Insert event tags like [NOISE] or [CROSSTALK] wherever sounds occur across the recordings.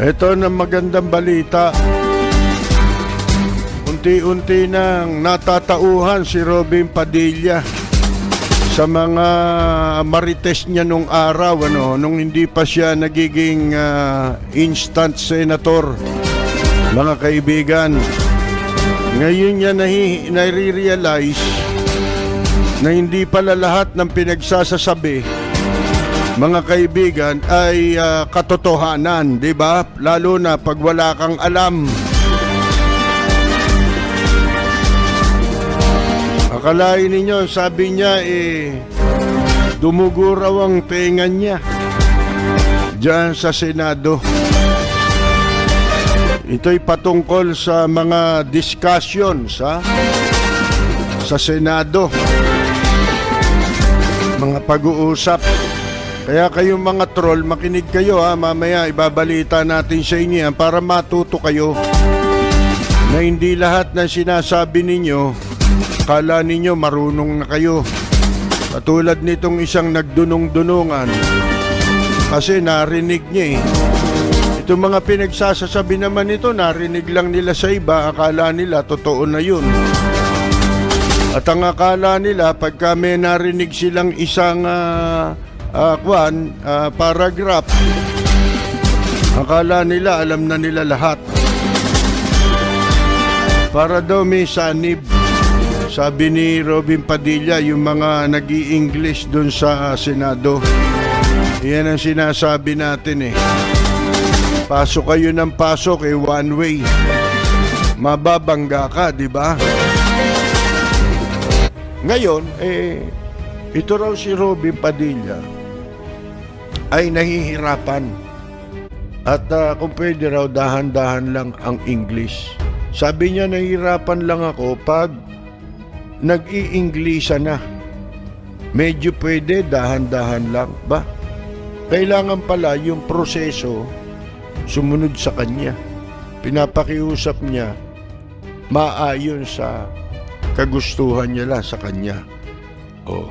Ito na magandang balita. Unti-unti nang natatauhan si Robin Padilla sa mga marites niya nung araw, ano, nung hindi pa siya nagiging ah, instant senator. Mga kaibigan, ngayon niya nahi, nare-realize na hindi pala lahat ng pinagsasasabi mga kaibigan ay ah, katotohanan, 'di ba? Lalo na pag wala kang alam. Akalain ninyo, sabi niya eh dumugo raw ang tenga niya diyan sa Senado. Ito'y patungkol sa mga discussions ha? sa Senado. Mga pag-uusap. Kaya kayong mga troll, makinig kayo ha. Mamaya ibabalita natin sa inyo yan para matuto kayo na hindi lahat ng sinasabi ninyo, kala ninyo marunong na kayo. Katulad nitong isang nagdunong-dunungan kasi narinig niya eh. Itong mga pinagsasasabi naman ito, narinig lang nila sa iba, akala nila totoo na yun. At ang akala nila, pagka may narinig silang isang ah, ah, kwan, ah, paragraph, akala nila alam na nila lahat. Para daw may sanib. Sabi ni Robin Padilla, yung mga nag english doon sa Senado. Yan ang sinasabi natin eh. Pasok kayo ng pasok eh, one way. Mababangga ka, di ba? Ngayon, eh, ito raw si Robin Padilla ay nahihirapan. At ah, kung pwede raw, dahan-dahan lang ang English. Sabi niya, nahihirapan lang ako pag nag-i-Englisa na. Medyo pwede, dahan-dahan lang. Ba? Kailangan pala yung proseso sumunod sa kanya. Pinapakiusap niya maayon sa kagustuhan niya lang sa kanya. O,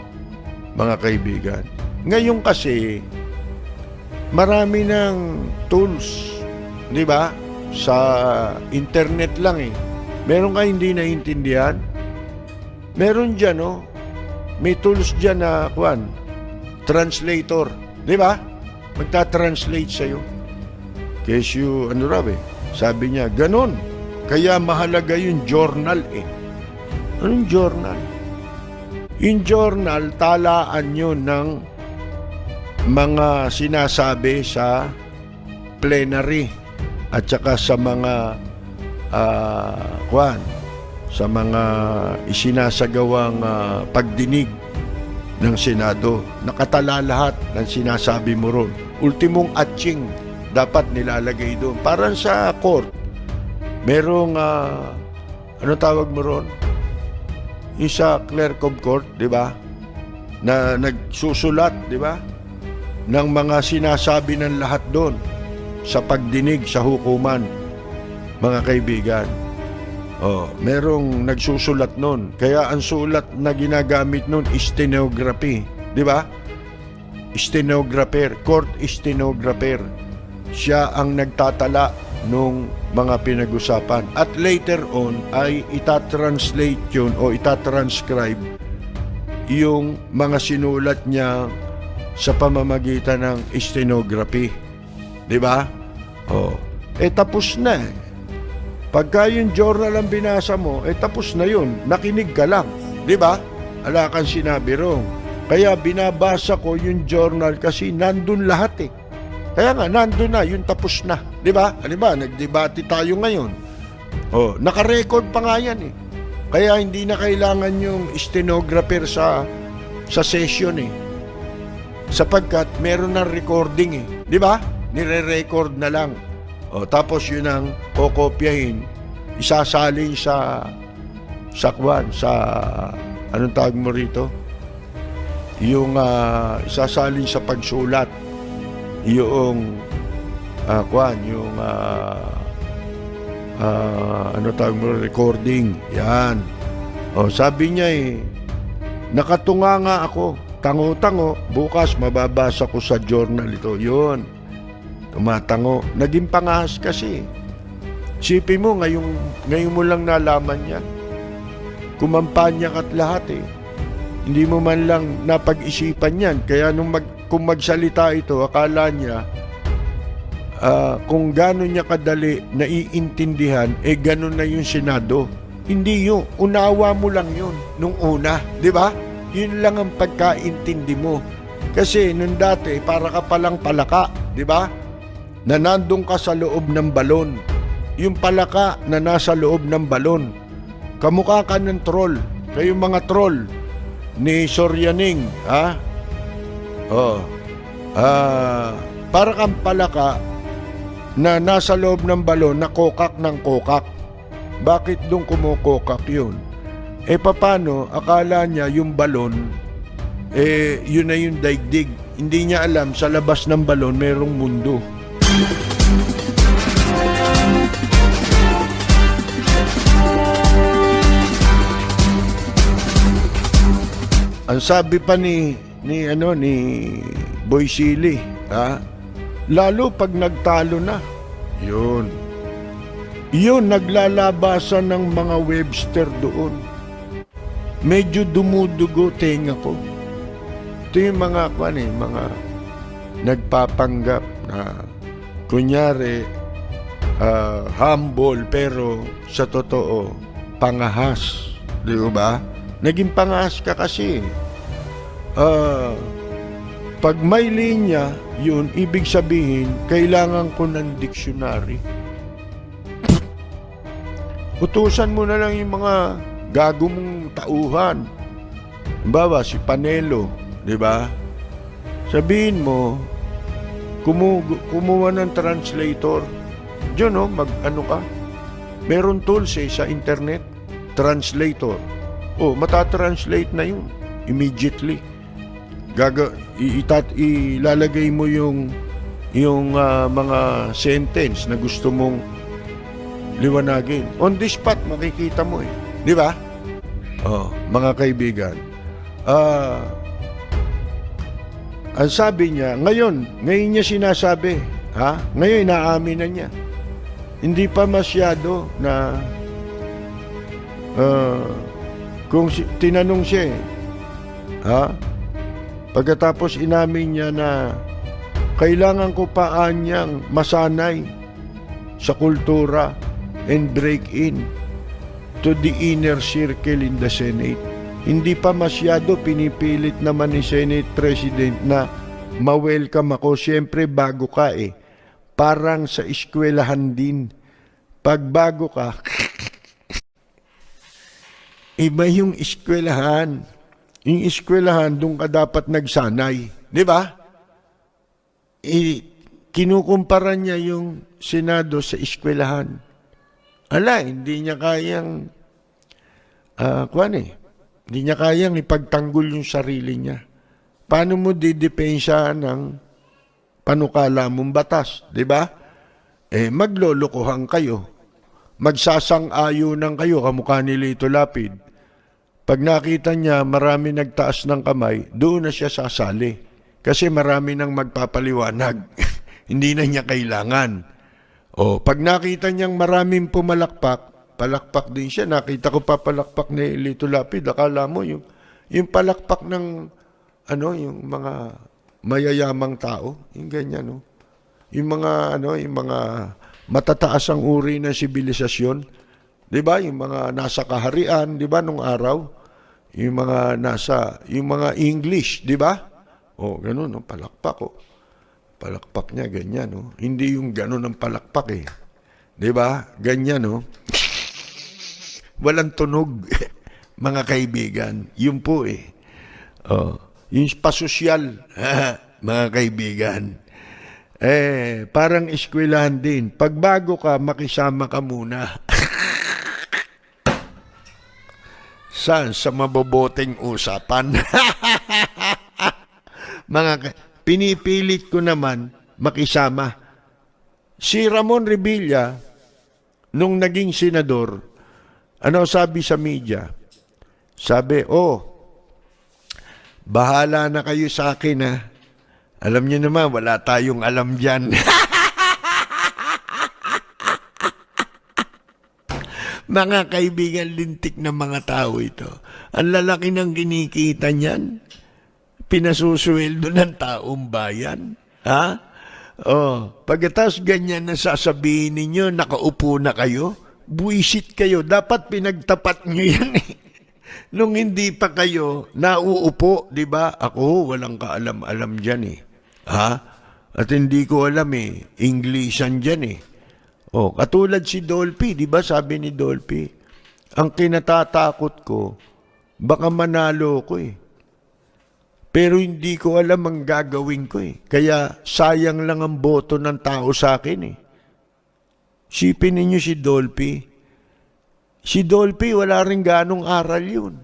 mga kaibigan. Ngayon kasi, marami ng tools, di ba? Sa internet lang eh. Meron ka hindi naiintindihan? Meron dyan, no? May tools dyan na, kwan, translator. Di ba? Magta-translate sa'yo. Kesyo, ano raw eh, sabi niya, ganon. Kaya mahalaga yung journal eh. Anong journal? Yung journal, talaan yun ng mga sinasabi sa plenary at saka sa mga ah, kwan, sa mga isinasagawang ah, pagdinig ng Senado. Nakatala lahat ng sinasabi mo ron. Ultimong atching dapat nilalagay doon. Parang sa court, merong, ah, ano tawag mo ron? Yung sa clerk of court, di ba? Na nagsusulat, di ba? Ng mga sinasabi ng lahat doon sa pagdinig sa hukuman, mga kaibigan. Oh, merong nagsusulat noon. Kaya ang sulat na ginagamit noon is stenography, di ba? Stenographer, court stenographer. Siya ang nagtatala nung mga pinag-usapan. At later on ay itatranslate yun o itatranscribe yung mga sinulat niya sa pamamagitan ng stenography. Di ba? Oh. Eh tapos na. Pagka yung journal ang binasa mo, eh tapos na yun. Nakinig ka lang. Di ba? Ala kang sinabi wrong. Kaya binabasa ko yung journal kasi nandun lahat eh. Kaya nga, nandun na, yung tapos na. Di ba? Di ba? Nagdebate tayo ngayon. Oh, nakarecord pa nga yan eh. Kaya hindi na kailangan yung stenographer sa sa session eh. Sapagkat meron ng recording eh. Di ba? Nire-record na lang. O, tapos yun ang kokopyahin, isasalin sa sa kwan, sa anong tawag mo rito? Yung ah, isasalin sa pagsulat. Yung ah, kwan, yung ah, ah, ano tawag mo recording. Yan. O, sabi niya eh, nakatunga nga ako, tango-tango, bukas mababasa ko sa journal ito. Yun. tumatango. Naging pangahas kasi. Sipi mo, ngayong, ngayon mo lang nalaman yan. Kumampanya ka't lahat eh. Hindi mo man lang napag-isipan yan. Kaya nung mag, kung magsalita ito, akala niya ah, kung gano'n niya kadali naiintindihan, eh gano'n na yung Senado. Hindi yun. Unawa mo lang yun nung una. Di ba? Yun lang ang pagkaintindi mo. Kasi nung dati, para ka palang palaka. Di ba? Na nandun ka sa loob ng balon. Yung palaka na nasa loob ng balon. Kamukha ka ng troll. Kayong mga troll ni Soryaning, ha? Oh. Ah, para kang palaka na nasa loob ng balon na kokak ng kokak. Bakit doon kumukokak yun? Eh papano, akala niya yung balon, eh yun na yung daigdig. Hindi niya alam sa labas ng balon merong mundo. Ang sabi pa ni ni ano ni Boy Silly, ha? Lalo pag nagtalo na. 'Yun. 'Yun naglalabasan ng mga Webster doon. Medyo dumudugo tenga ko. Ito yung mga kwan eh, mga nagpapanggap na kunyari ah, humble pero sa totoo pangahas. Di ba? Naging pangahas ka kasi. Ah, pag may linya, yun, ibig sabihin, kailangan ko ng dictionary. Utusan mo na lang yung mga gago mong tauhan. Halimbawa, si Panelo, di ba? Sabihin mo, kumu kumuha ng translator. Diyan, no, mag ano ka. Meron tools eh sa internet. Translator. Oh, matatranslate na yun. Immediately. Gaga, itat, ilalagay mo yung yung ah, mga sentence na gusto mong liwanagin. On the spot, makikita mo eh. Di ba? Oh, mga kaibigan. Ah, ang sabi niya, ngayon, ngayon niya sinasabi, ha? Ngayon, inaamin na niya. Hindi pa masyado na ah, kung si, tinanong siya eh, ha? Pagkatapos inamin niya na kailangan ko pa anyang masanay sa kultura and break in to the inner circle in the Senate. Hindi pa masyado pinipilit naman ni Senate President na ma-welcome ako. Siyempre, bago ka eh. Parang sa eskwelahan din. Pag bago ka, [LAUGHS] iba yung eskwelahan. Yung eskwelahan, doon ka dapat nagsanay. Di ba? I, kinukumpara niya yung Senado sa eskwelahan. Ala, hindi niya kayang, ah, kuwan eh, hindi niya kayang ipagtanggol yung sarili niya. Paano mo didepensa ng panukala mong batas, di ba? Eh, maglolokohan kayo. Magsasang-ayunan kayo, kamukha ni Lito Lapid. Pag nakita niya marami nagtaas ng kamay, doon na siya sasali. Kasi marami nang magpapaliwanag. [LAUGHS] Hindi na niya kailangan. O, pag nakita niyang maraming pumalakpak, palakpak din siya. Nakita ko pa palakpak ni Lito Lapid. Akala mo yung, yung palakpak ng ano, yung mga mayayamang tao, yung ganyan, no? Yung mga ano, yung mga matataas ang uri ng sibilisasyon, 'di ba? Yung mga nasa kaharian, 'di ba nung araw? Yung mga nasa yung mga English, 'di ba? Oh, ganun, no? palakpak oh. Palakpak niya ganyan, no? Hindi yung ganun ang palakpak eh. 'Di ba? Ganyan, no? Walang tunog, [LAUGHS] mga kaibigan. Yun po eh. Oh, yung pasosyal, [LAUGHS] mga kaibigan. Eh, parang eskwelahan din. Pag bago ka, makisama ka muna. [LAUGHS] Saan? Sa maboboteng usapan. mga pinipilit ko naman makisama. Si Ramon Revilla, nung naging senador, ano sabi sa media? Sabi, oh, bahala na kayo sa akin ha. Alam niyo naman, wala tayong alam dyan. [LAUGHS] mga kaibigan, lintik ng mga tao ito. Ang lalaki ng kinikita niyan. Pinasusuweldo ng taong bayan. Ha? Oh, pagkatapos ganyan na sasabihin ninyo, nakaupo na kayo, buisit kayo. Dapat pinagtapat nyo yan eh. [LAUGHS] Nung hindi pa kayo nauupo, di ba? Ako, walang kaalam-alam dyan eh. Ha? At hindi ko alam eh. Englishan dyan eh. Oh, katulad si Dolphy, di ba sabi ni Dolphy, ang kinatatakot ko, baka manalo ko eh. Pero hindi ko alam ang gagawin ko eh. Kaya sayang lang ang boto ng tao sa akin eh. Sipin ninyo si Dolphy. Si Dolphy, wala rin ganong aral yun.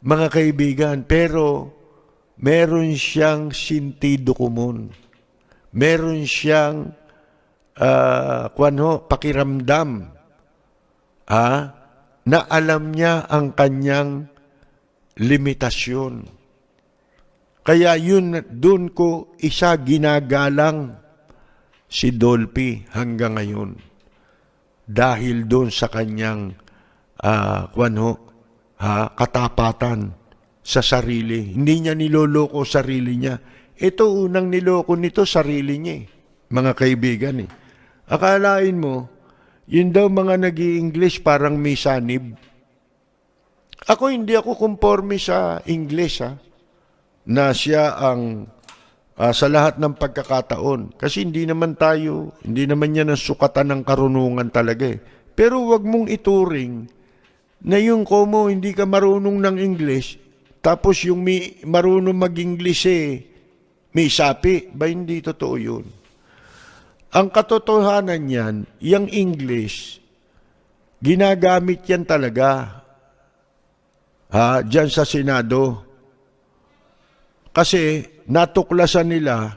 Mga kaibigan, pero meron siyang sintido kumon. Meron siyang uh, ho, pakiramdam ah, na alam niya ang kanyang limitasyon. Kaya yun, dun ko isa ginagalang si Dolphy hanggang ngayon. Dahil doon sa kanyang uh, ho, ha, katapatan sa sarili. Hindi niya niloloko sarili niya. Ito unang niloko nito sarili niya eh mga kaibigan eh. Akalain mo, yun daw mga nag english parang may sanib. Ako hindi ako conforme sa English ha, na siya ang uh, sa lahat ng pagkakataon. Kasi hindi naman tayo, hindi naman yan ang sukatan ng karunungan talaga eh. Pero wag mong ituring na yung komo hindi ka marunong ng English, tapos yung may, marunong mag-English eh, may sapi. Ba hindi totoo yun? Ang katotohanan niyan, yung English, ginagamit yan talaga ha, dyan sa Senado. Kasi natuklasan nila,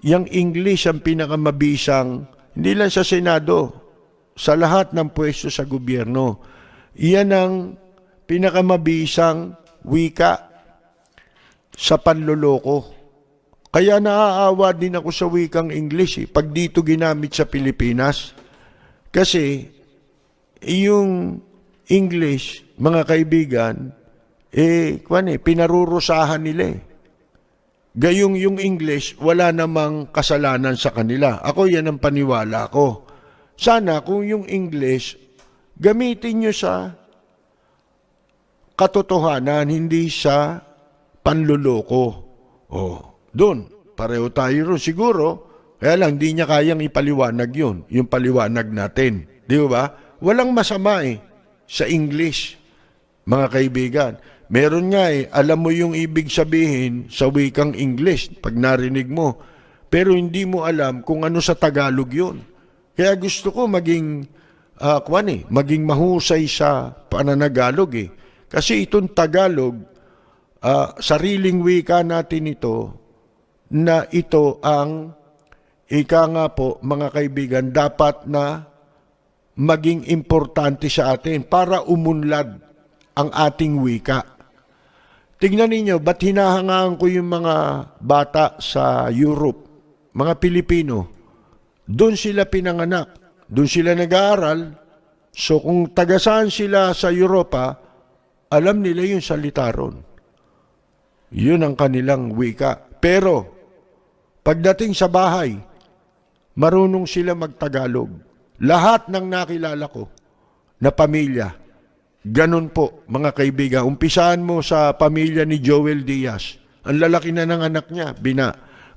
yung English ang pinakamabisang, hindi lang sa Senado, sa lahat ng pwesto sa gobyerno. Iyan ang pinakamabisang wika sa panloloko. Kaya naaawa din ako sa wikang English eh, pag dito ginamit sa Pilipinas. Kasi yung English, mga kaibigan, eh, kwan eh, pinarurusahan nila eh. Gayong yung English, wala namang kasalanan sa kanila. Ako yan ang paniwala ko. Sana kung yung English, gamitin nyo sa katotohanan, hindi sa panluloko. Oh. Doon, pareho tayo ron. Siguro, kaya lang, di niya kayang ipaliwanag yun, yung paliwanag natin. Di ba? Walang masama eh, sa English, mga kaibigan. Meron nga eh, alam mo yung ibig sabihin sa wikang English pag narinig mo. Pero hindi mo alam kung ano sa Tagalog yun. Kaya gusto ko maging, uh, kwan eh, maging mahusay sa pananagalog eh. Kasi itong Tagalog, uh, sariling wika natin ito, na ito ang ika nga po mga kaibigan dapat na maging importante sa atin para umunlad ang ating wika. Tingnan ninyo, ba't hinahangaan ko yung mga bata sa Europe, mga Pilipino? Doon sila pinanganak, doon sila nag-aaral. So kung tagasaan sila sa Europa, alam nila yung salita ron. Yun ang kanilang wika. Pero Pagdating sa bahay, marunong sila magtagalog. Lahat ng nakilala ko na pamilya, ganun po mga kaibigan. Umpisahan mo sa pamilya ni Joel Diaz. Ang lalaki na ng anak niya, bina,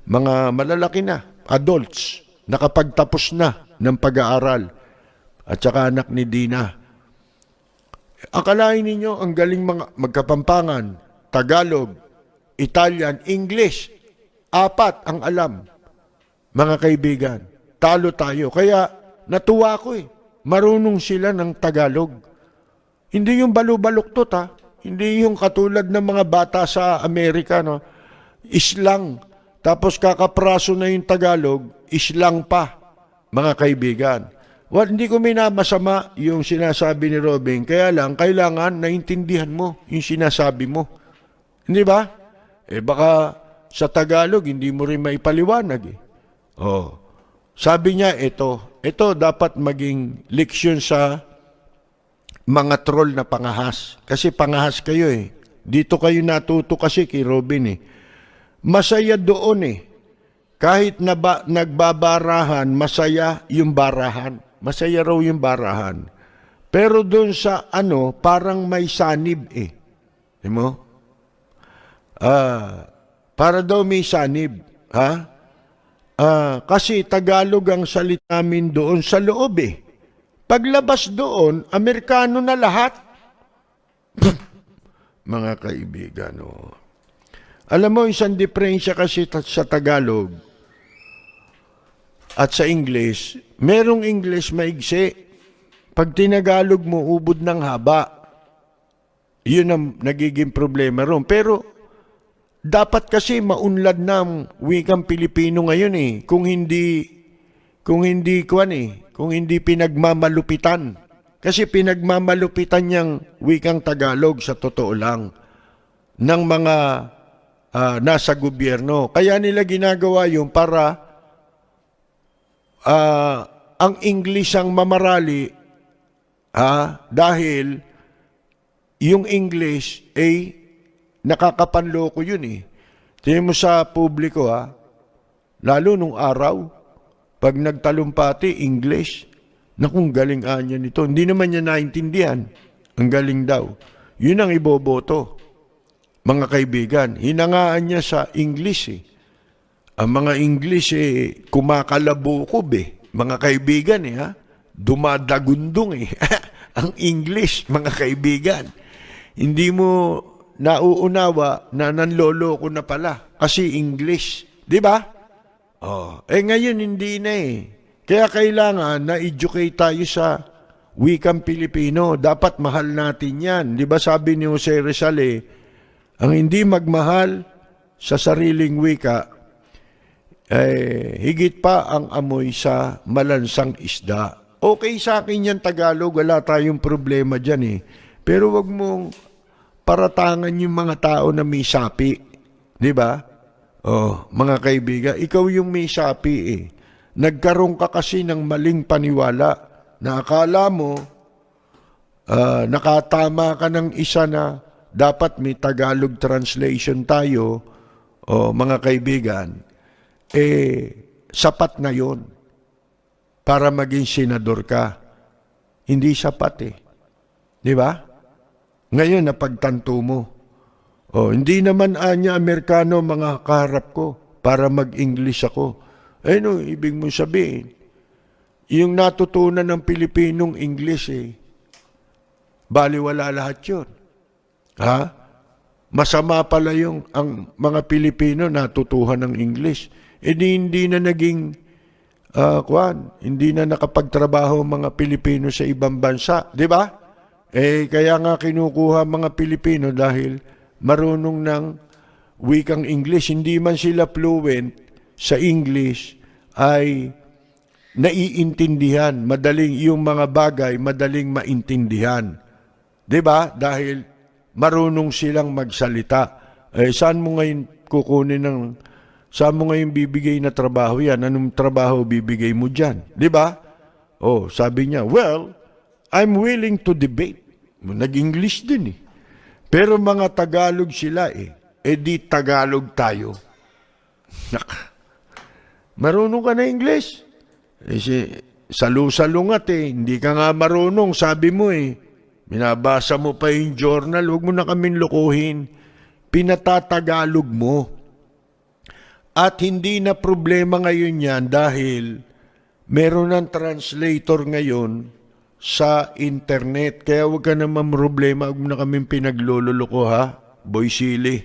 mga malalaki na, adults, nakapagtapos na ng pag-aaral. At saka anak ni Dina. Akalain ninyo ang galing mga magkapampangan, Tagalog, Italian, English, Apat ang alam, mga kaibigan. Talo tayo. Kaya natuwa ko eh. Marunong sila ng Tagalog. Hindi yung balubaluktot ha. Hindi yung katulad ng mga bata sa Amerika. No? Islang. Tapos kakapraso na yung Tagalog, islang pa, mga kaibigan. Well, hindi ko minamasama yung sinasabi ni Robin. Kaya lang, kailangan naintindihan mo yung sinasabi mo. Hindi ba? Eh baka sa Tagalog, hindi mo rin maipaliwanag eh. Oh. Sabi niya, ito, ito dapat maging leksyon sa mga troll na pangahas. Kasi pangahas kayo eh. Dito kayo natuto kasi kay Robin eh. Masaya doon eh. Kahit na ba, nagbabarahan, masaya yung barahan. Masaya raw yung barahan. Pero doon sa ano, parang may sanib eh. Di mo? Ah, para daw may sanib. Ha? Ah, kasi Tagalog ang salita namin doon sa loob eh. Paglabas doon, Amerikano na lahat. [LAUGHS] Mga kaibigan, oh. Alam mo, isang diferensya kasi sa Tagalog at sa English, merong English maigsi. Pag tinagalog mo, ubod ng haba. Yun ang nagiging problema ron. Pero, dapat kasi maunlad ng wikang Pilipino ngayon eh. Kung hindi, kung hindi, kuwan eh, kung hindi pinagmamalupitan. Kasi pinagmamalupitan niyang wikang Tagalog sa totoo lang ng mga ah, nasa gobyerno. Kaya nila ginagawa yun para ah, ang English ang mamarali ha, dahil yung English ay nakakapanloko yun eh. Tingnan mo sa publiko ha, lalo nung araw, pag nagtalumpati, English, nakong galing anya nito. Hindi naman niya naintindihan. Ang galing daw. Yun ang iboboto. Mga kaibigan, hinangaan niya sa English eh. Ang mga English eh, kumakalabukob eh. Mga kaibigan eh ha. Dumadagundong eh. [LAUGHS] ang English, mga kaibigan. Hindi mo nauunawa na nanlolo ko na pala. Kasi English. Di ba? Oh, eh ngayon hindi na eh. Kaya kailangan na educate tayo sa wikang Pilipino. Dapat mahal natin yan. Di ba sabi ni Jose Rizal eh, ang hindi magmahal sa sariling wika, eh, higit pa ang amoy sa malansang isda. Okay sa akin yan Tagalog, wala tayong problema dyan eh. Pero wag mong paratangan yung mga tao na may sapi. Di ba? Oh, mga kaibigan, ikaw yung may sapi eh. Nagkaroon ka kasi ng maling paniwala na akala mo ah, nakatama ka ng isa na dapat may Tagalog translation tayo, o mga kaibigan, eh, sapat na yon para maging senador ka. Hindi sapat eh. Di ba? Ngayon, napagtanto mo. Oh, hindi naman anya Amerikano mga kaharap ko para mag-English ako. Eh no, ibig mong sabihin, yung natutunan ng Pilipinong English eh, baliwala lahat yun. Ha? Masama pala yung ang mga Pilipino natutuhan ng English. Eh di hindi na naging ah, kwan, hindi na nakapagtrabaho mga Pilipino sa ibang bansa, di ba? Eh kaya nga kinukuha mga Pilipino dahil marunong ng wikang English, hindi man sila fluent sa English ay naiintindihan, madaling yung mga bagay madaling maintindihan. 'Di ba? Dahil marunong silang magsalita. Eh saan mo ngayon kukunin ng saan mo ngayon bibigay na trabaho yan? Anong trabaho bibigay mo diyan? 'Di ba? Oh, sabi niya, well, I'm willing to debate. Nag-English din eh. Pero mga Tagalog sila eh. Eh di Tagalog tayo. Nak. Marunong ka na English? Eh si, salu-salungat eh. Hindi ka nga marunong, sabi mo eh. Binabasa mo pa yung journal, huwag mo na kaming lukuhin. Pinatatagalog mo. At hindi na problema ngayon yan dahil meron ng translator ngayon sa internet. Kaya huwag ka naman problema, huwag mo na kaming pinaglululoko ha, boy sili.